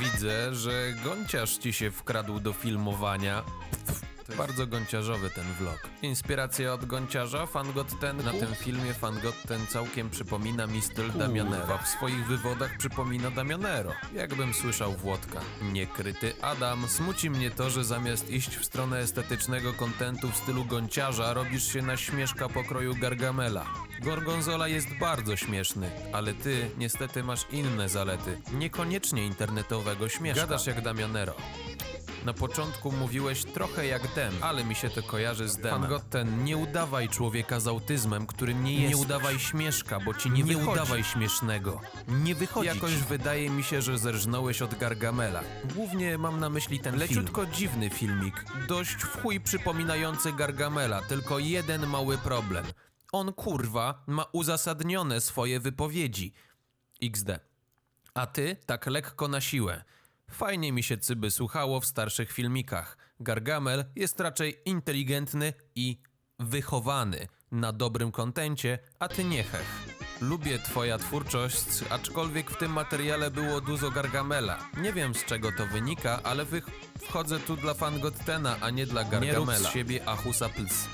Widzę, że gąciarz ci się wkradł do filmowania. Bardzo gąciarzowy ten vlog. Inspiracja od gąciarza, Fangotten. Na tym filmie Fangotten całkiem przypomina mi styl Damianera. W swoich wywodach przypomina Damianero. Jakbym słyszał Włodka. Niekryty Adam. Smuci mnie to, że zamiast iść w stronę estetycznego kontentu w stylu gąciarza, robisz się na śmieszka pokroju Gargamela. Gorgonzola jest bardzo śmieszny, ale ty niestety masz inne zalety. Niekoniecznie internetowego śmieszka. Gadasz jak Damianero. Na początku mówiłeś trochę jak Dem, ale mi się to kojarzy z Demem. Fangotten, nie udawaj człowieka z autyzmem, którym nie jest. Nie udawaj śmieszka, bo ci nie, nie udawaj śmiesznego. Nie wychodzi Jakoś wydaje mi się, że zerżnąłeś od Gargamela. Głównie mam na myśli ten leciutko dziwny filmik. Dość w chuj przypominający Gargamela, tylko jeden mały problem. On kurwa ma uzasadnione swoje wypowiedzi. XD. A ty tak lekko na siłę. Fajnie mi się cyby słuchało w starszych filmikach. Gargamel jest raczej inteligentny i wychowany na dobrym kontencie, a ty nie hech. Lubię twoja twórczość, aczkolwiek w tym materiale było dużo Gargamela. Nie wiem z czego to wynika, ale wych- wchodzę tu dla Fangottena, a nie dla Gargamela. Nie rób z siebie Achusa Pls.